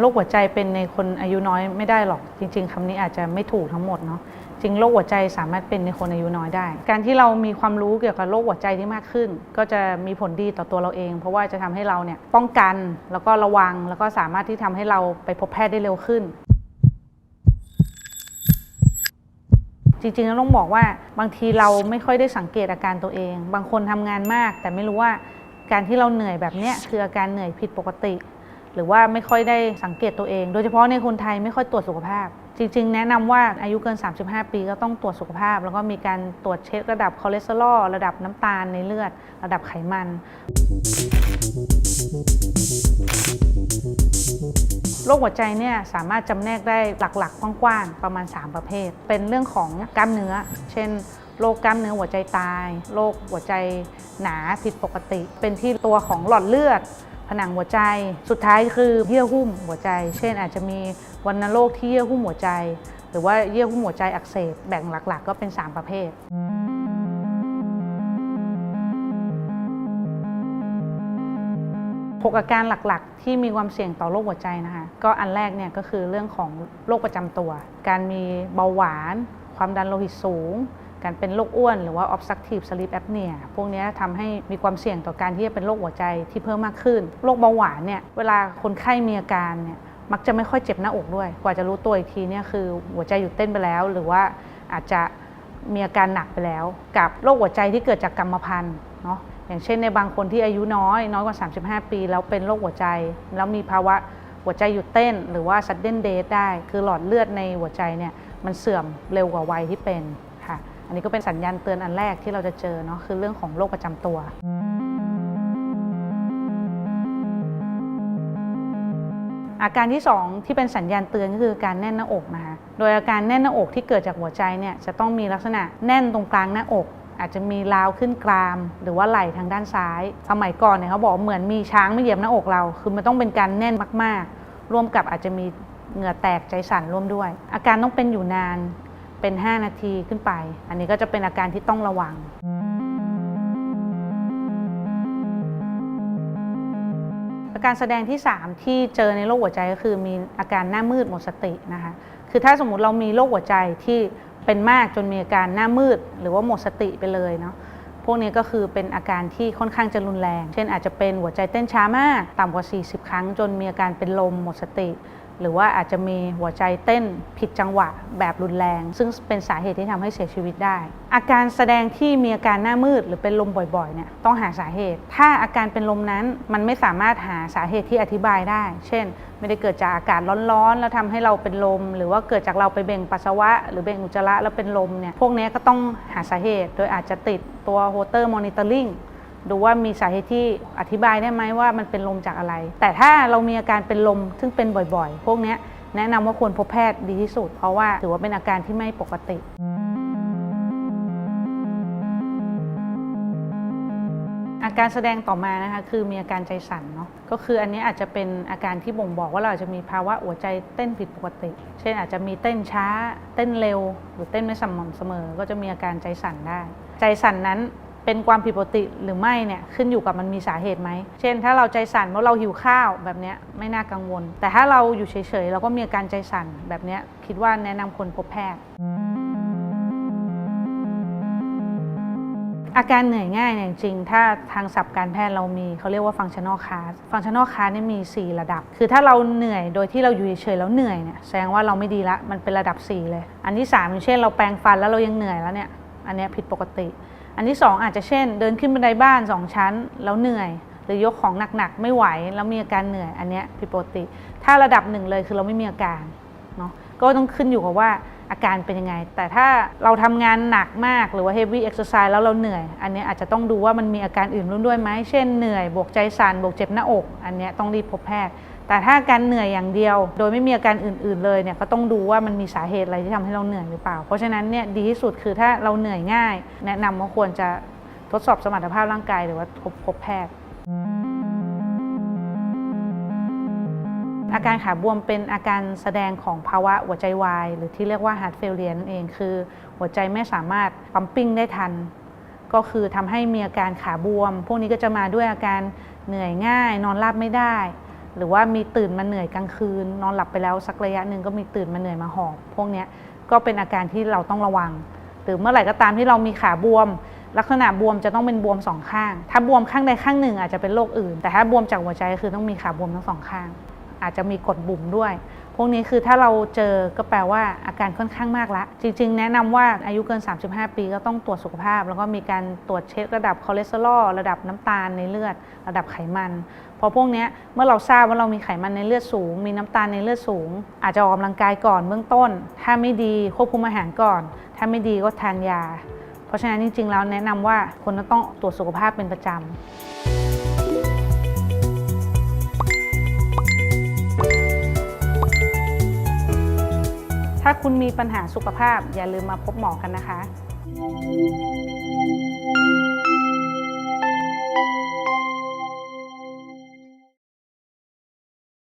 โรคหัวใจเป็นในคนอายุน้อยไม่ได้หรอก จริง ๆคำนี้อาจจะไม่ถูกทั้งหมดเนาะจริงโรคหัวใจสามารถเป็นในคนอายุน้อยได้ การที่เรามีความรู้เกี่ยวกับโรคหัวใจที่มากขึ้น ก็จะมีผลดีต่อตัวเราเอง เพราะว่าจะทำให้เราเนี่ยป้องกันแล้วก็ระวังแล้วก็สามารถที่ทำให้เราไปพบแพทย์ได้เร็วขึ้น จริงๆแล้วต้องบอกว่าบางทีเราไม่ค่อยได้สังเกตอาการตัวเอง บางคนทำงานมาก แต่ไม่รู้ว่าการที่เราเหนื่อยแบบนี้คืออาการเหนื่อยผิดปกติ หรือว่าไม่ค่อยได้สังเกตตัวเอง โดยเฉพาะในคนไทยไม่ค่อยตรวจสุขภาพ จริง ๆ แนะนำว่าอายุเกิน 35 ปีก็ต้องตรวจสุขภาพ แล้วก็มีการตรวจเช็คระดับคอเลสเตอรอลระดับน้ำตาลในเลือด ระดับไขมันโรคหัวใจเนี่ยสามารถจำแนกได้หลักๆ กว้างๆ ประมาณ 3 ประเภท เป็นเรื่องของกล้ามเนื้อ เช่นโรคกล้ามเนื้อหัวใจตาย โรคหัวใจหนาผิดปกติ เป็นที่ตัวของหลอดเลือด ผนังหัวใจ สุดท้ายคือเยื่อหุ้มหัวใจ เช่นอาจจะมีวัณโรคที่เยื่อหุ้มหัวใจ หรือว่าเยื่อหุ้มหัวใจอักเสบแบ่งหลัก ๆ ก็เป็น 3 ประเภทหกอาการหลักๆ ที่มีความเสี่ยงต่อโรคหัวใจนะคะก็อันแรกเนี่ยก็คือเรื่องของโรคประจำตัว การมีเบาหวาน ความดันโลหิตสูง การเป็นโรคอ้วนหรือว่า obstructive sleep apnea พวกนี้ทำให้มีความเสี่ยงต่อการที่จะเป็นโรคหัวใจที่เพิ่มมากขึ้น โรคเบาหวานเนี่ยเวลาคนไข้มีอาการเนี่ยมักจะไม่ค่อยเจ็บหน้าอกด้วย กว่าจะรู้ตัวอีกทีเนี่ยคือหัวใจหยุดเต้นไปแล้ว หรือว่าอาจจะมีอาการหนักไปแล้ว กับโรคหัวใจที่เกิดจากกรรมพันธุ์เนาะอย่างเช่นในบางคนที่อายุน้อยน้อยกว่า 35 ปี แล้วเป็นโรคหัวใจ แล้วมีภาวะหัวใจหยุดเต้น หรือว่า sudden death ได้ คือหลอดเลือดในหัวใจเนี่ยมันเสื่อมเร็วกว่าวัยที่เป็น อันนี้ก็เป็นสัญญาณเตือนอันแรกที่เราจะเจอเนาะคือเรื่องของโรคประจำตัวอาการที่ 2 ที่เป็นสัญญาณเตือนก็คือการแน่นหน้าอกนะคะโดยอาการแน่นหน้าอกที่เกิดจากหัวใจเนี่ยจะต้องมีลักษณะแน่นตรงกลางหน้าอก อาจจะมีราวขึ้นกราม หรือว่าไหล่ทางด้านซ้าย สมัยก่อนเนี่ยเขาบอกเหมือนมีช้างมาเหยียบหน้าอกเรา คือมันต้องเป็นการแน่นมากๆ ร่วมกับอาจจะมีเหงื่อแตกใจสั่นร่วมด้วย อาการต้องเป็นอยู่นาน เป็น 5 นาทีขึ้นไป อันนี้ก็จะเป็นอาการที่ต้องระวัง อาการแสดงที่ 3 ที่เจอในโรคหัวใจก็คือมีอาการหน้ามืดหมดสตินะคะ คือถ้าสมมุติเรามีโรคหัวใจที่เป็นมากจนมีอาการหน้ามืด หรือว่าหมดสติไปเลยเนาะพวกนี้ก็คือเป็นอาการที่ค่อนข้างจะรุนแรง เช่นอาจจะเป็นหัวใจเต้นช้ามาก ต่ำกว่า 40 ครั้ง จนมีอาการเป็นลมหมดสติ หรือว่าอาจจะมีหัวใจเต้นผิดจังหวะแบบรุนแรง ซึ่งเป็นสาเหตุที่ทำให้เสียชีวิตได้ อาการแสดงที่มีอาการหน้ามืดหรือเป็นลมบ่อยๆเนี่ยต้องหาสาเหตุ ถ้าอาการเป็นลมนั้นมันไม่สามารถหาสาเหตุที่อธิบายได้ เช่น ไม่ได้เกิดจากอากาศร้อนๆ แล้วทำให้เราเป็นลม หรือว่าเกิดจากเราไปเบ่งปัสสาวะ หรือเบ่งอุจจาระแล้วเป็นลมเนี่ยพวกนี้ก็ต้องหาสาเหตุ โดยอาจจะติดตัวโฮเตอร์มอนิเตอร์ลิง ดูว่ามีสาเหตุที่อธิบายได้ไหมว่ามันเป็นลมจากอะไร แต่ถ้าเรามีอาการเป็นลมซึ่งเป็นบ่อยๆ พวกนี้แนะนำว่าควรพบแพทย์ดีที่สุด เพราะว่าถือว่าเป็นอาการที่ไม่ปกติอาการแสดงต่อมานะคะคือมีอาการใจสั่นเนาะก็คืออันนี้อาจจะเป็นอาการที่บ่งบอกว่าเราอาจจะมีภาวะหัวใจเต้นผิดปกติ เช่นอาจจะมีเต้นช้า เต้นเร็ว หรือเต้นไม่สม่ำเสมอ ก็จะมีอาการใจสั่นได้ ใจสั่นนั้น เป็นความผิดปกติหรือไม่เนี่ยขึ้นอยู่กับมันมีสาเหตุไหม เช่น ถ้าเราใจสั่นเพราะเราหิวข้าวแบบนี้ไม่น่ากังวล แต่ถ้าเราอยู่เฉยๆเราก็มีอาการใจสั่นแบบนี้คิดว่าแนะนำคนพบแพทย์อาการเหนื่อยง่ายเนี่ยจริง ถ้าทางศัพท์การแพทย์เรามีเขาเรียกว่า functional class functional class เนี่ยมี 4 ระดับ คือถ้าเราเหนื่อยโดยที่เราอยู่เฉยๆแล้วเหนื่อยเนี่ยแสดงว่าเราไม่ดีละ มันเป็นระดับ 4 เลย อันที่3อย่างเช่นเราแปรงฟันแล้วเรายังเหนื่อยแล้วเนี่ย อันนี้ผิดปกติ อันที่ 2 อาจจะเช่น เดินขึ้นบันไดบ้าน 2 ชั้น แล้วเหนื่อย หรือยกของหนักๆไม่ไหวแล้วมีอาการเหนื่อย อันนี้ผิดปกติ ถ้าระดับหนึ่งเลยคือเราไม่มีอาการเนาะก็ต้องขึ้นอยู่กับว่าอาการเป็นยังไง แต่ถ้าเราทำงานหนักมากหรือว่า heavy exercise แล้วเราเหนื่อย อันนี้อาจจะต้องดูว่ามันมีอาการอื่นร่วมด้วยไหมเช่นเหนื่อยบวกใจสั่นบวกเจ็บหน้าอก อันนี้ต้องรีบพบแพทย์ แต่ถ้าการเหนื่อยอย่างเดียว โดยไม่มีอาการอื่น ๆเลยเนี่ยก็ต้องดูว่ามันมีสาเหตุอะไรที่ทำให้เราเหนื่อยหรือเปล่า เพราะฉะนั้นเนี่ยดีที่สุดคือถ้าเราเหนื่อยง่าย แนะนำว่าควรจะทดสอบสมรรถภาพร่างกายหรือว่าพบพบแพทย์ อาการขาบวมเป็นอาการแสดงของภาวะหัวใจวาย หรือที่เรียกว่า heart failure นั่นเองคือ หัวใจไม่สามารถปั๊มปิ้งได้ทัน ก็คือทำให้มีอาการขาบวม พวกนี้ก็จะมาด้วยอาการเหนื่อยง่าย นอนราบไม่ได้ หรือว่ามีตื่นมาเหนื่อยกลางคืน นอนหลับไปแล้วสักระยะหนึ่งก็มีตื่นมาเหนื่อยมาหอบพวกนี้ก็เป็นอาการที่เราต้องระวัง หรือเมื่อไหร่ก็ตามที่เรามีขาบวม ลักษณะบวมจะต้องเป็นบวมสองข้าง ถ้าบวมข้างใดข้างหนึ่งอาจจะเป็นโรคอื่น แต่ถ้าบวมจากหัวใจก็คือต้องมีขาบวมทั้งสองข้าง อาจจะมีกดบุ่มด้วย พวกนี้คือถ้าเราเจอก็แปลว่าอาการค่อนข้างมากละ จริง ๆ แนะนำว่าอายุเกิน 35 ปีก็ต้องตรวจสุขภาพ แล้วก็มีการตรวจเช็คระดับคอเลสเตอรอลระดับน้ำตาลในเลือด ระดับไขมันพราะพวกนี้เมื่อเราทราบว่าเรามีไขมันในเลือดสูง มีน้ำตาลในเลือดสูง อาจจะออกกำลังกายก่อนเบื้องต้น ถ้าไม่ดีควบคุมอาหารก่อน ถ้าไม่ดีก็ทานยา เพราะฉะนั้นจริงๆแล้วแนะนำว่าคนต้องตรวจสุขภาพเป็นประจำถ้า คุณมีปัญหาสุขภาพอย่าลืมมาพบหมอกันนะคะ